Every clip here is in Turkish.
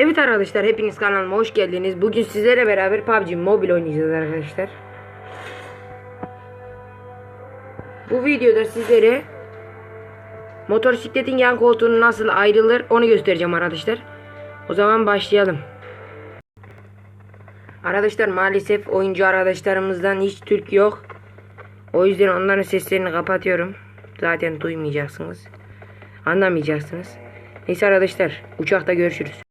Evet arkadaşlar hepiniz kanalıma hoş geldiniz. Bugün sizlerle beraber PUBG Mobile oynayacağız arkadaşlar. Bu videoda sizlere motosikletin yan koltuğu nasıl ayrılır onu göstereceğim arkadaşlar. O zaman başlayalım. Arkadaşlar maalesef oyuncu arkadaşlarımızdan hiç Türk yok. O yüzden onların seslerini kapatıyorum. Zaten duymayacaksınız. Anlamayacaksınız. Neyse arkadaşlar uçakta görüşürüz.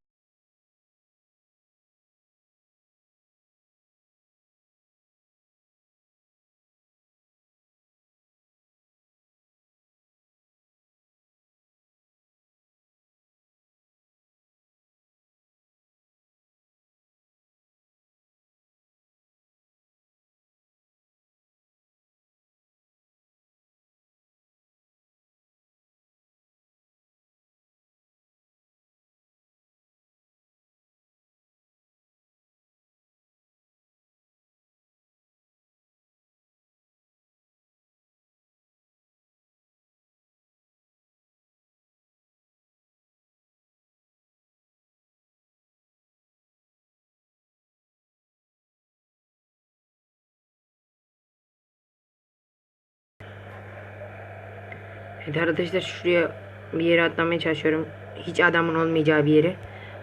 Evet arkadaşlar şuraya bir yere atlamaya çalışıyorum. Hiç adamın olmayacağı bir yere.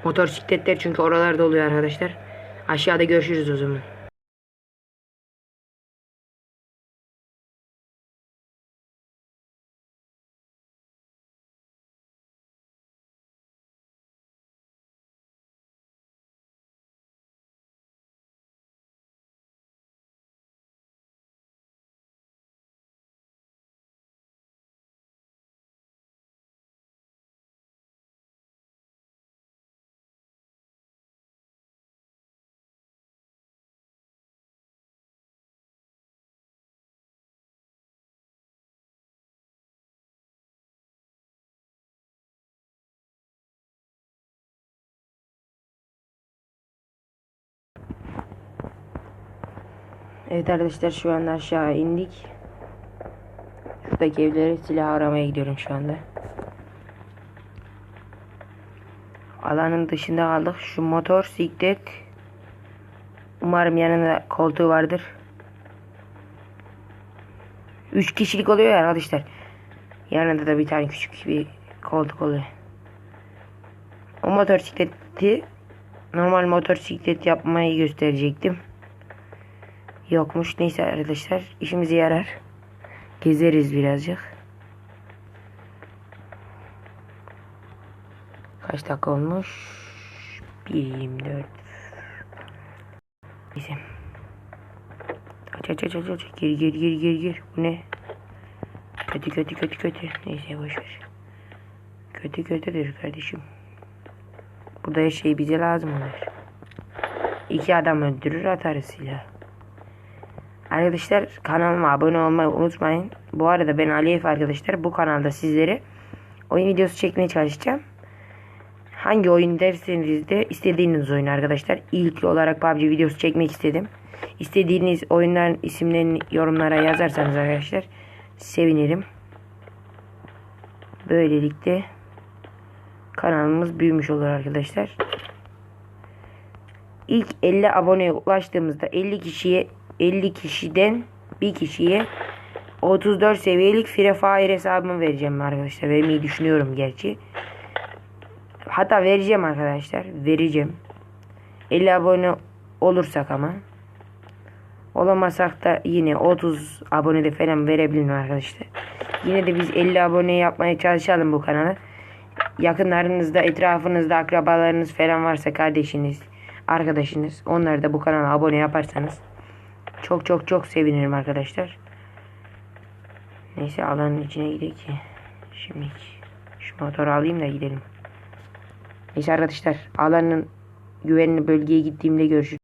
Motosikletler çünkü oralarda oluyor arkadaşlar. Aşağıda görüşürüz o zaman. Evet arkadaşlar şu anda aşağı indik. Şuradaki evlere silah aramaya gidiyorum şu anda. Alanın dışında kaldık. Şu motor siklet. Umarım yanında koltuğu vardır. 3 kişilik oluyor ya arkadaşlar. Yanında da bir tane küçük bir koltuk oluyor. O motosikleti normal motosiklet yapmayı gösterecektim. Yokmuş. Neyse arkadaşlar işimize yarar. Gezeriz birazcık. Kaç dakika olmuş? 1.24 Neyse. Aç aç aç aç aç. Gir gir gir gir gir. Bu ne? Kötü kötü kötü kötü. Neyse boşver. Kötü kötüdür kardeşim. Burada her şey bize lazım olur. İki adam öldürür atarız silah. Arkadaşlar kanalıma abone olmayı unutmayın. Bu arada ben Aliyev arkadaşlar. Bu kanalda sizlere oyun videosu çekmeye çalışacağım. Hangi oyun derseniz de istediğiniz oyun arkadaşlar. İlk olarak PUBG videosu çekmek istedim. İstediğiniz oyunların isimlerini yorumlara yazarsanız arkadaşlar sevinirim. Böylelikle kanalımız büyümüş olur arkadaşlar. İlk 50 aboneye ulaştığımızda 50 kişiye 50 kişiden bir kişiye 34 seviyelik Free Fire hesabımı vereceğim arkadaşlar. Vermeyi düşünüyorum gerçi. Hatta vereceğim arkadaşlar. Vereceğim. 50 abone olursak ama. Olamasak da yine 30 abone de falan verebilirim arkadaşlar. Yine de biz 50 abone yapmaya çalışalım bu kanala. Yakınlarınızda, etrafınızda akrabalarınız falan varsa kardeşiniz, arkadaşınız onları da bu kanala abone yaparsanız çok çok çok sevinirim arkadaşlar. Neyse alanın içine gidelim ki. Şimdi şu motoru alayım da gidelim. Neyse arkadaşlar alanın güvenli bölgeye gittiğimde görüşürüz.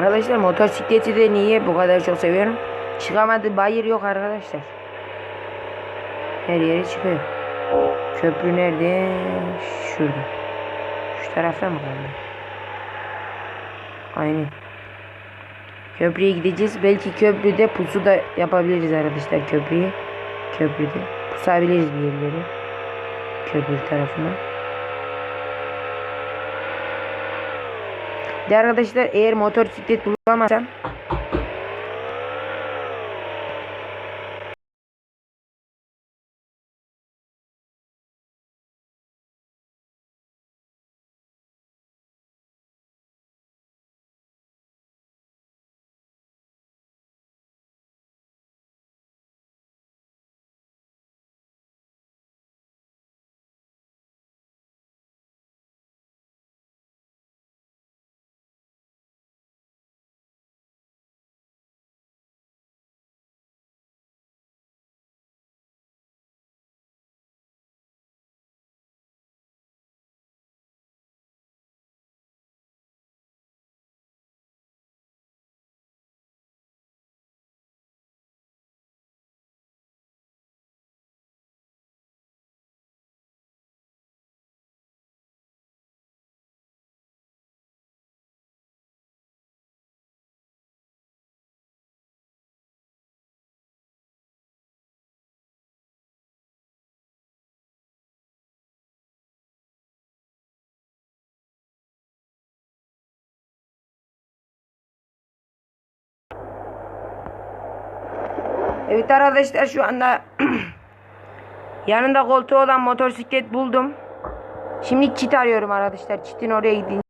Arkadaşlar motosikleti de niye bu kadar çok seviyorum? Çıkamadı bayır yok arkadaşlar. Her yere çıkıyor. Köprü nerede? Şurada. Şu tarafta mı kaldı? Aynen. Köprüye gideceğiz. Belki köprüde pusu da yapabiliriz arkadaşlar köprüyü. Köprüde. Pusabiliriz bir yerleri. Köprü tarafına. De arkadaşlar eğer motosiklet bulamazsam Evet arkadaşlar şu anda yanında koltuğu olan motosiklet buldum. Şimdi çit arıyorum arkadaşlar. Çitin oraya gidin.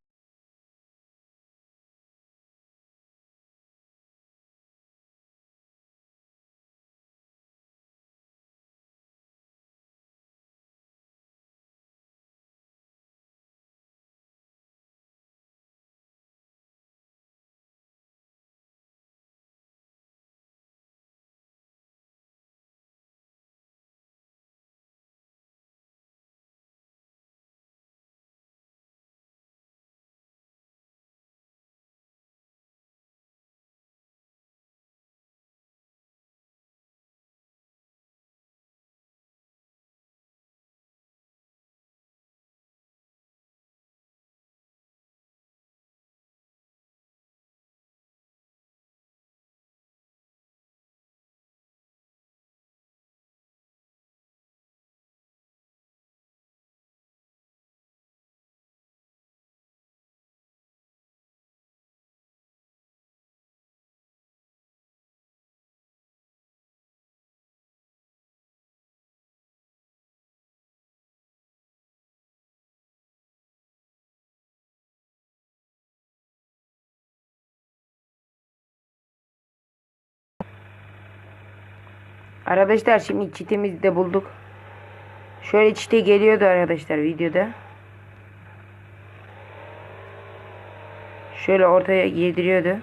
Arkadaşlar şimdi çitimizi de bulduk. Şöyle çite geliyordu arkadaşlar videoda. Şöyle ortaya girdiriyordu.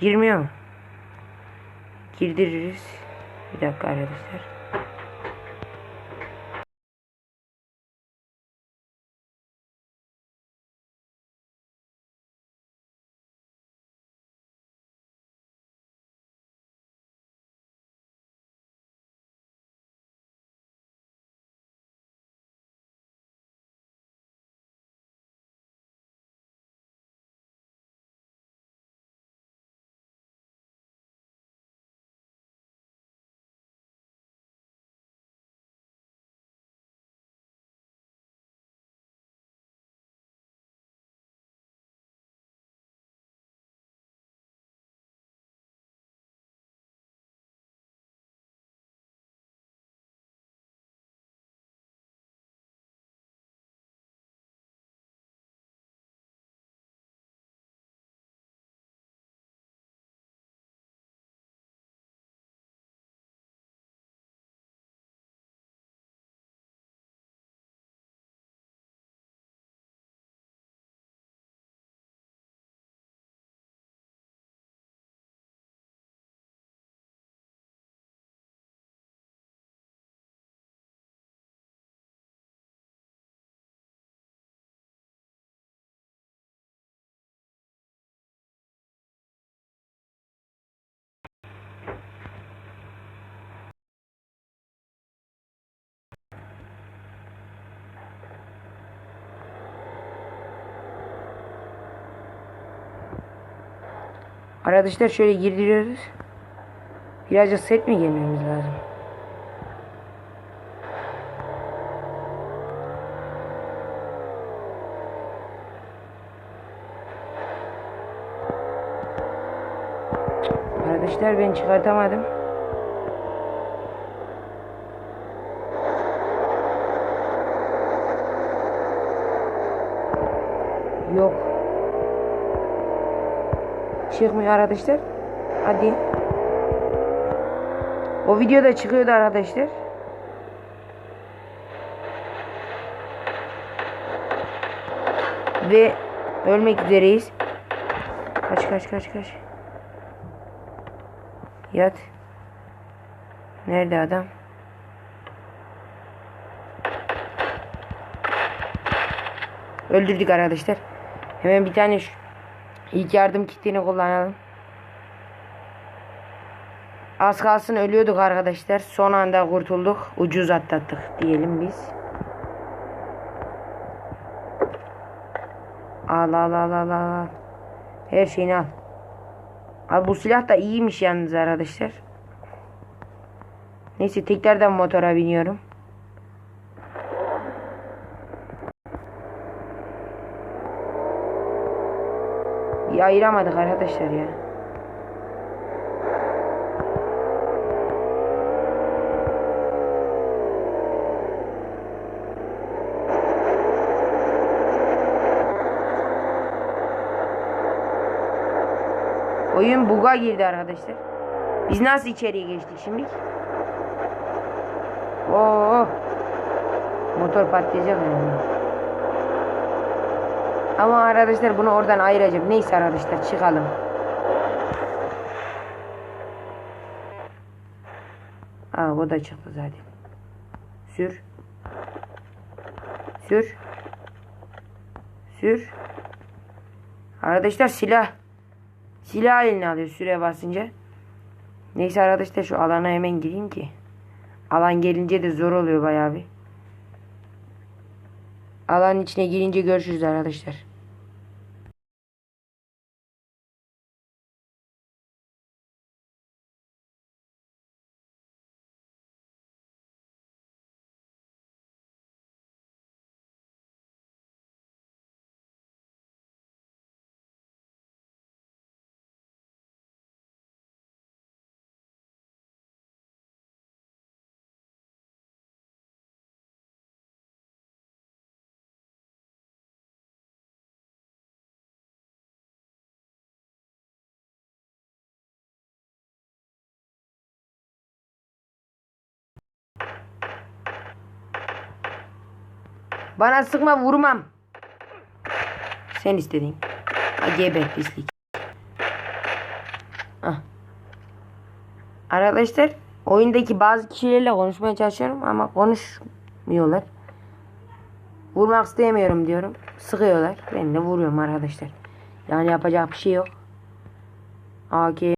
Girmiyor? Girdiririz. Bir dakika arkadaşlar. Arkadaşlar şöyle girdiriyoruz. Birazcık set mi gelmemiz lazım? Arkadaşlar ben çıkartamadım. Yok. Çıkmıyor arkadaşlar. Hadi. O videoda çıkıyordu arkadaşlar. Ve ölmek üzereyiz. Kaç kaç kaç kaç. Yat. Nerede adam? Öldürdük arkadaşlar. Hemen bir tane şu ilk yardım kitini kullanalım. Az kalsın ölüyorduk arkadaşlar. Son anda kurtulduk. Ucuz atlattık diyelim biz. Al al al al al. Her şeyini al. Abi bu silah da iyiymiş yalnız arkadaşlar. Neyse tekrardan motora biniyorum. Bir ayıramadık arkadaşlar ya. Oyun buga girdi arkadaşlar. Biz nasıl içeriye geçtik şimdi? Oo. Motor patlayacak yani. Ama arkadaşlar bunu oradan ayıracağım. Neyse arkadaşlar çıkalım. Aa bu da çıktı zaten. Sür. Sür. Sür. Arkadaşlar silah. Silah eline alıyor süre basınca. Neyse arkadaşlar şu alana hemen gireyim ki. Alan gelince de zor oluyor bayağı bir. Alanın içine girince görüşürüz arkadaşlar. Bana sıkma vurmam. Sen istedin. Ha, geber pislik. Arkadaşlar oyundaki bazı kişilerle konuşmaya çalışıyorum ama konuşmuyorlar. Vurmak istemiyorum diyorum. Sıkıyorlar. Ben de vuruyorum arkadaşlar. Yani yapacak bir şey yok. AK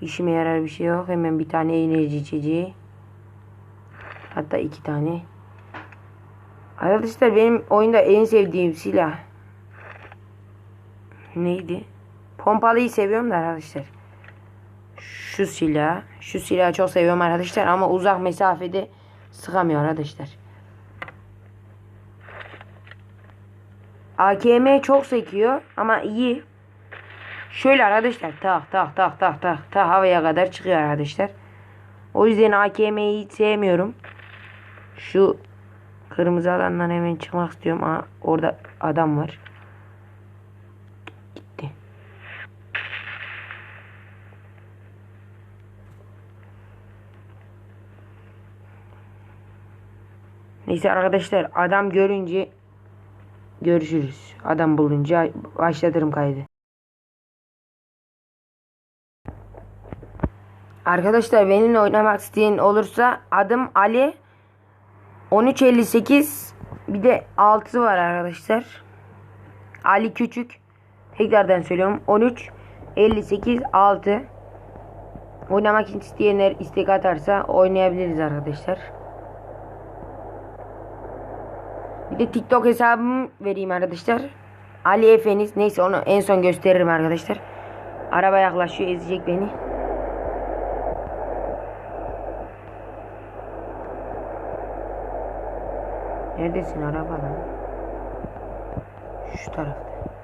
İşime yarar bir şey yok. Hemen bir tane enerji içeceği. Hatta iki tane. Arkadaşlar benim oyunda en sevdiğim silah neydi? Pompalıyı seviyorum da arkadaşlar. Şu silah. Şu silahı çok seviyorum arkadaşlar ama uzak mesafede sıkamıyor arkadaşlar. AKM çok sekiyor ama iyi. Şöyle arkadaşlar tak tak tak tak tak tak havaya kadar çıkıyor arkadaşlar. O yüzden AKM'yi hiç sevmiyorum. Şu kırmızı alandan hemen çıkmak istiyorum. Aa, orada adam var. Gitti. Neyse arkadaşlar adam görünce görüşürüz. Adam bulunca başlatırım kaydı. Arkadaşlar benimle oynamak isteyen olursa adım Ali 1358 bir de 6 var arkadaşlar. Ali Küçük. Tekrardan söylüyorum. 13 58 6 Oynamak isteyenler istek atarsa oynayabiliriz arkadaşlar. Bir de TikTok hesabımı vereyim arkadaşlar. Ali Efeniz. Neyse onu en son gösteririm arkadaşlar. Araba yaklaşıyor ezecek beni. Neredesin araba? Şu tarafta.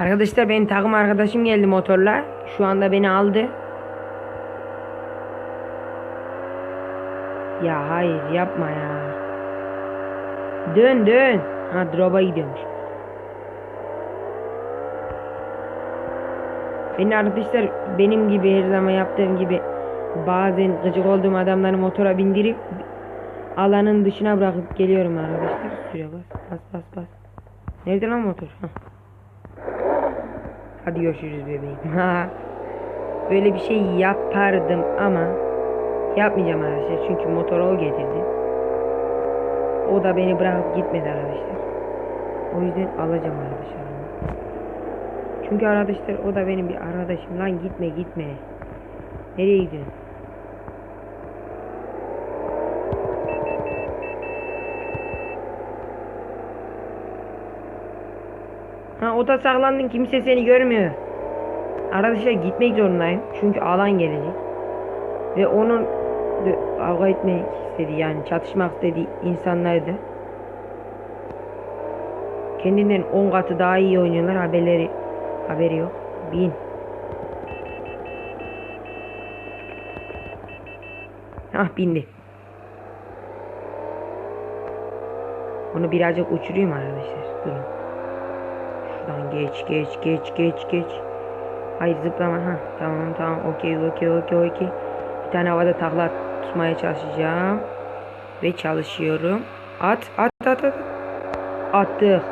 Arkadaşlar benim takım arkadaşım geldi motorla. Şu anda beni aldı. Ya hayır yapma ya. Dön dön. Ha drop'a gidiyormuş. Benim arkadaşlar benim gibi her zaman yaptığım gibi bazen gıcık olduğum adamları motora bindirip alanın dışına bırakıp geliyorum arkadaşlar. Bas bas bas. Nerede lan motor? Hah. Hadi görüşürüz bebeğim. Böyle bir şey yapardım ama yapmayacağım arkadaşlar. Çünkü motoru o getirdi. O da beni bırakıp gitmedi arkadaşlar. O yüzden alacağım arkadaşlar. Çünkü arkadaşlar o da benim bir arkadaşım. Lan gitme gitme. Nereye gidiyorsun? Da saklandın kimse seni görmüyor. Arkadaşlar gitmek zorundayım. Çünkü alan gelecek. Ve onun kavga etmek istediği yani çatışmak istediği insanlardı. Kendinden 10 katı daha iyi oynuyorlar haberleri haberi yok. Bin. Ah bindi. Onu birazcık uçurayım arkadaşlar. Durun. Şuradan geç geç geç geç geç. Hayır zıplama ha. Tamam tamam okey okey okey okey. Bir tane havada takla tutmaya çalışacağım. Ve çalışıyorum. At at at at. Attık.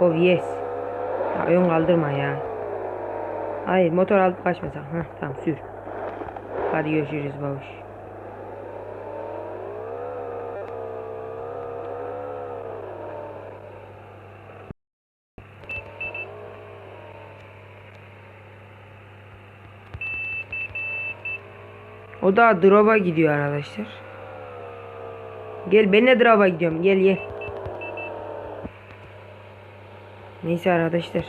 Oh yes. Ya ön kaldırma ya. Hayır motor alıp kaçmasak. Heh, tamam sür. Hadi görüşürüz babuş. O da drop'a gidiyor arkadaşlar. Gel ben de drop'a gidiyorum. Gel gel. Neyse arkadaşlar.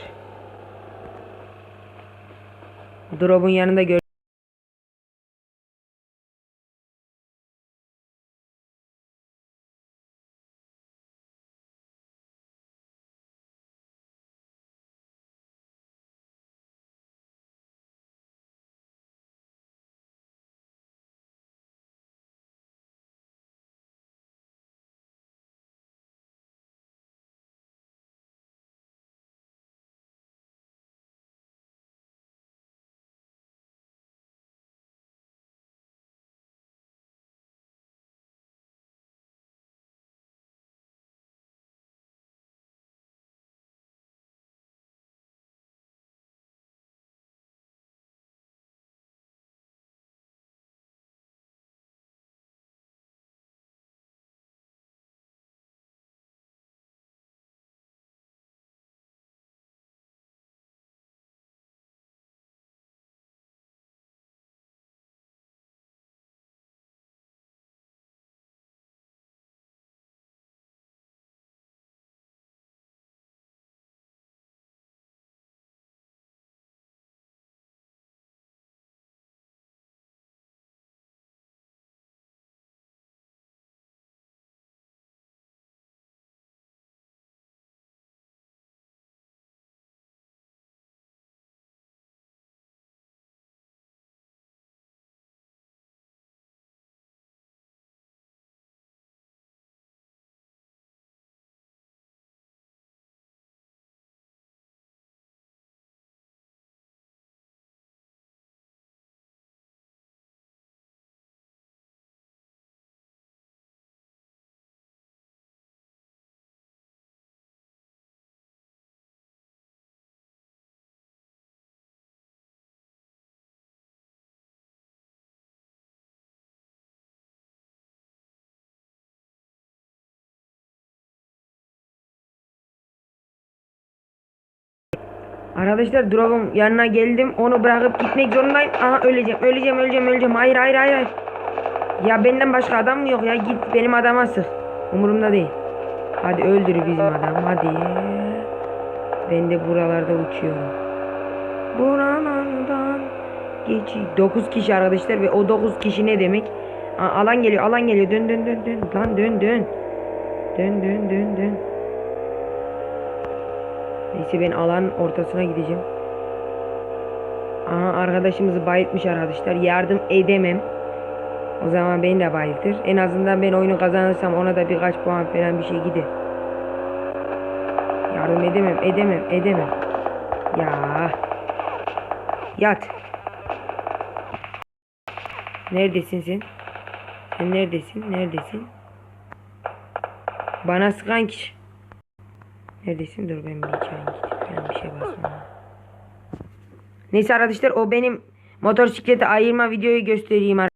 Drop'un yanında gör. Arkadaşlar drop'un yanına geldim. Onu bırakıp gitmek zorundayım. Aha öleceğim. Öleceğim, öleceğim, öleceğim. Hayır, hayır, hayır, hayır. Ya benden başka adam mı yok ya? Git benim adama sık. Umurumda değil. Hadi öldür bizim adam. Hadi. Ben de buralarda uçuyorum. Buralardan geç. 9 kişi arkadaşlar ve o 9 kişi ne demek? Aa, alan geliyor, alan geliyor. Dön dön dön dön. Lan dön dön. Dön dön dön dön. Neyse ben alan ortasına gideceğim. Aha arkadaşımızı bayıltmış arkadaşlar. Yardım edemem. O zaman beni de bayıltır. En azından ben oyunu kazanırsam ona da birkaç puan falan bir şey gider. Yardım edemem, edemem, edemem. Ya. Yat. Neredesin sen? Sen neredesin? Neredesin? Bana sıkan kişi. Neredesin? Dur ben bir içeri gidip ben bir şey basmam. Neyse arkadaşlar o benim motosikleti ayırma videoyu göstereyim.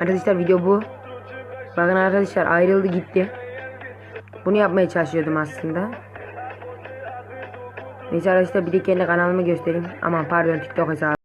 Arkadaşlar video bu. Bakın arkadaşlar ayrıldı gitti. Bunu yapmaya çalışıyordum aslında. Neyse arkadaşlar bir de kendi kanalımı göstereyim. Aman pardon TikTok hesabı.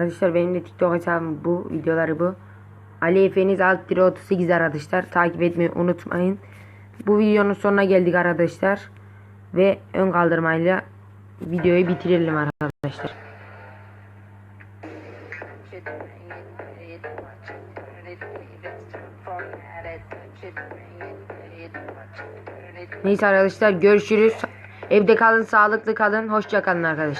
Arkadaşlar benim de TikTok hesabım bu. Videoları bu. Ali Efeniz alt tire 38 arkadaşlar. Takip etmeyi unutmayın. Bu videonun sonuna geldik arkadaşlar. Ve ön kaldırmayla videoyu bitirelim arkadaşlar. Neyse arkadaşlar görüşürüz. Evde kalın, sağlıklı kalın. Hoşça kalın arkadaşlar.